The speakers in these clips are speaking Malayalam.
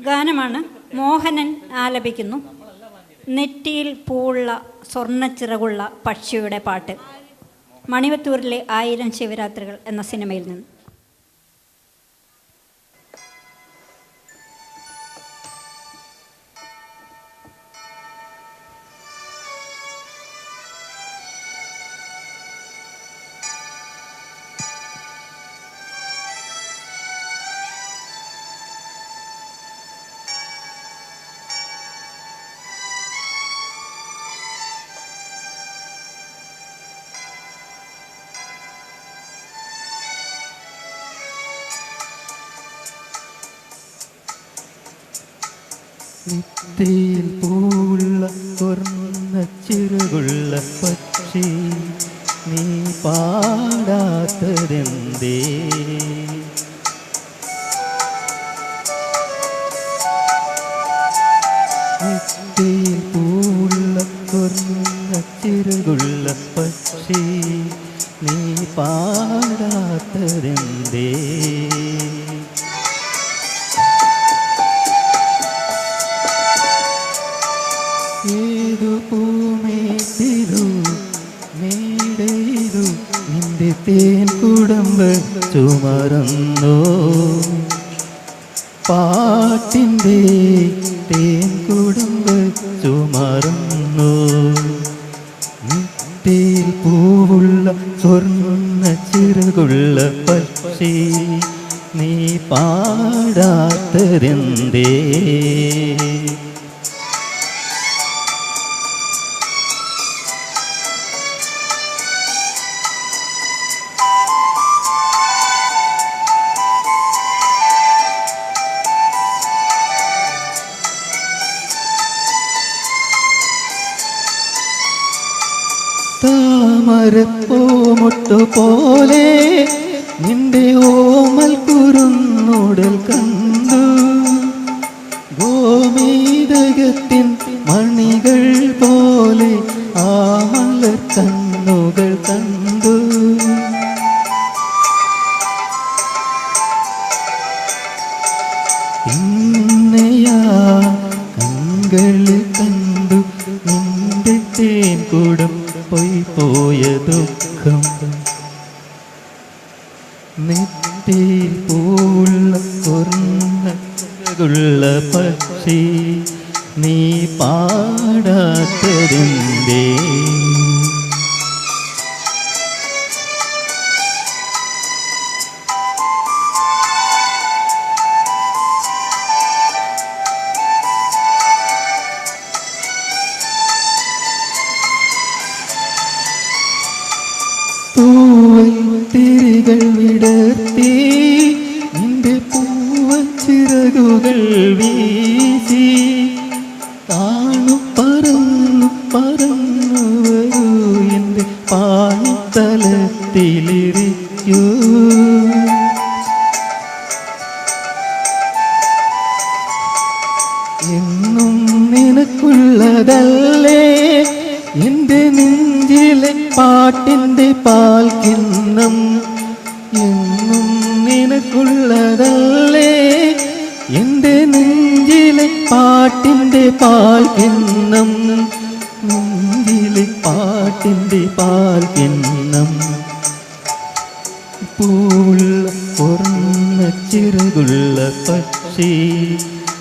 ഗാനമാണ് മോഹനൻ ആലപിക്കുന്നു. നെറ്റിയിൽ പൂവുള്ള സ്വർണച്ചിറകുള്ള പക്ഷിയുടെ പാട്ട്. മണിവത്തൂരിലെ ആയിരം ശിവരാത്രികൾ എന്ന സിനിമയിൽ നിന്ന്. നിത്യയിൽ പൂവുള്ള തുറന്ന ചിറകുള്ള പക്ഷി നീ പാടാത്തതെന്തേ? നിത്യയിൽ പൂവുള്ള തുറന്ന ചിറകുള്ള പക്ഷി നീ പാടാത്തതെന്തേ? ഏതു പൂമേത്തിരു മേടയിരു നിന്റെ തേൻ കുടമ്പ് ചുമറന്നു പാട്ടിന്റെ തേൻ കുടമ്പ് ചുമറന്നു നിത്യയിൽ പൂവുള്ള സ്വർണ ചിറകുള്ള പക്ഷി നീ പാടാത്തതെന്തേ? താമരപ്പൂമൊട്ടു പോലെ നിന്റെ ഓമൽ കുരുന്നുടൽ കണ്ടു. ഗോമീതകത്തിൻ മണികൾ പോലെ ആ മല്ല കണ്ണുകൾ കണ്ടു. ഇന്നയാ കങ്കളിൽ തേൻ കൂടം പോയി ദുഃഖം. നെറ്റിയിൽ പൂള്ള കുറുള്ള പക്ഷി നീ പാടാത്തതിന്റെ പൂവൽ തിരികൾ വിടർത്തി നിന്റെ പൂവച്ചിറകുകൾ വീശി. താണു പറന്നു പറന്നു വരൂ എന്റെ പാണിത്തലത്തിലിരിക്കൂ. എന്നും നിനക്കുള്ളതല്ലേ എന്റെ നെഞ്ചിലെ പാട്ടിന്റെ പാൽ കിണ്ണം എന്നും നിനക്കുള്ളതല്ലേ? എന്റെ നെഞ്ചിലെ പാട്ടിന്റെ പാൽ കിണ്ണം നെഞ്ചിലെ പാട്ടിന്റെ പാൽ കിണ്ണം. പൂവുള്ള പൊറന്ന ചിറകുള്ള പക്ഷി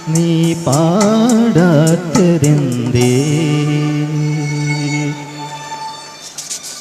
നീ പാടാത്തതെന്തേ?